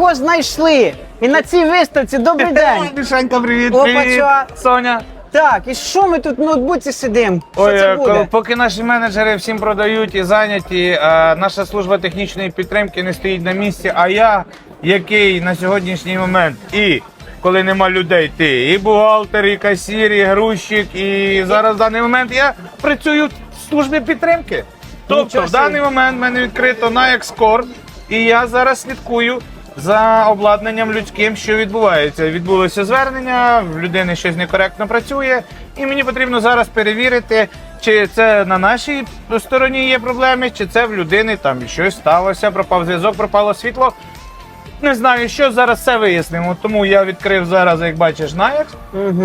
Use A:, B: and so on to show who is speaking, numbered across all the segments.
A: його знайшли. І на цій виставці добрий день.
B: Мішенька, привіт,
A: Опа,
B: привіт.
A: чо?
B: Соня.
A: Так, і що ми тут в ноутбуці сидимо? Що
B: Ой,
A: це
B: е,
A: буде?
B: поки наші менеджери всім продають і зайняті, е, наша служба технічної підтримки не стоїть на місці. А я, який на сьогоднішній момент і коли нема людей, ти і бухгалтер, і касір, і грузчик, і зараз в даний момент я працюю в службі підтримки. Тобто
A: Нічого
B: в даний момент в мене відкрито на екскорт, і я зараз слідкую. За обладнанням людським, що відбувається, відбулося звернення, в людини щось некоректно працює, і мені потрібно зараз перевірити, чи це на нашій стороні є проблеми, чи це в людини там щось сталося, пропав зв'язок, пропало світло. Не знаю, що зараз все вияснимо. Тому я відкрив зараз, як бачиш, Наякс,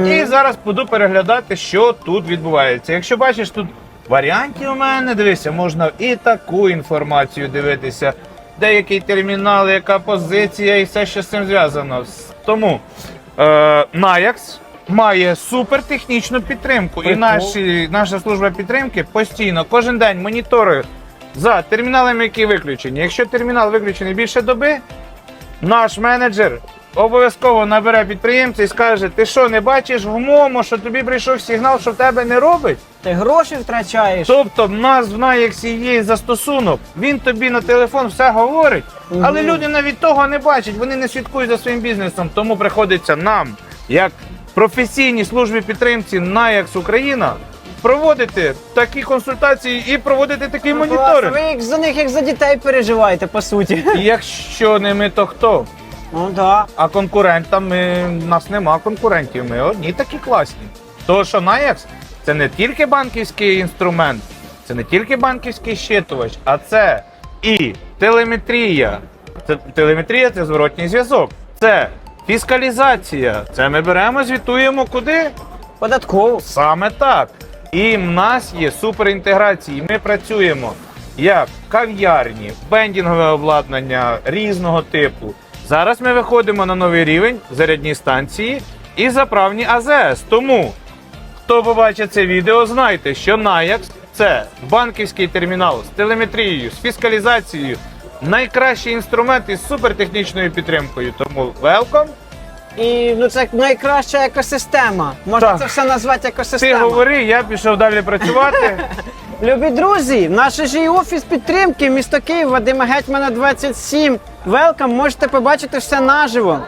B: і зараз буду переглядати, що тут відбувається. Якщо бачиш, тут варіантів у мене, дивися, можна і таку інформацію дивитися, деякий термінал, яка позиція і все, що з цим зв'язано. Тому е, Наякс має супертехнічну підтримку. І
A: Прикол.
B: наші, наша служба підтримки постійно кожен день моніторує за терміналами, які виключені. Якщо термінал виключений більше доби, наш менеджер обов'язково набере підприємця і скаже: ти що, не бачиш в моєму, що тобі прийшов сигнал, що в тебе не робить?
A: Ти гроші втрачаєш.
B: Тобто, в нас в Наєксі є застосунок, він тобі на телефон все говорить, але люди навіть того не бачать, вони не слідкують за своїм бізнесом. Тому приходиться нам, як професійній службі підтримці Наякс Україна, проводити такі консультації і проводити такий
A: Клас,
B: моніторинг.
A: Ви як за них як за дітей переживаєте, по суті.
B: І Якщо не ми, то хто?
A: Ну так.
B: А конкурентам ми, у нас нема конкурентів. Ми одні такі класні. Тому що Наякс це не тільки банківський інструмент, це не тільки банківський щитувач, а це і телеметрія. Це телеметрія це зворотній зв'язок. Це фіскалізація. Це ми беремо, звітуємо куди?
A: Податково.
B: Саме так. І в нас є суперінтеграції. Ми працюємо як кав'ярні, бендінгове обладнання різного типу. Зараз ми виходимо на новий рівень зарядні станції і заправні АЗС. Тому, хто побачить це відео, знайте, що Наякс це банківський термінал з телеметрією, з фіскалізацією, найкращий інструмент із супертехнічною підтримкою. Тому welcome.
A: І ну це найкраща екосистема. Можна
B: Так.
A: це все назвати
B: Ти говори, я пішов далі працювати.
A: Любі друзі, наш же і офіс підтримки, місто Київ, Вадима Гетьмана 27. Велкам, можете побачити все наживо.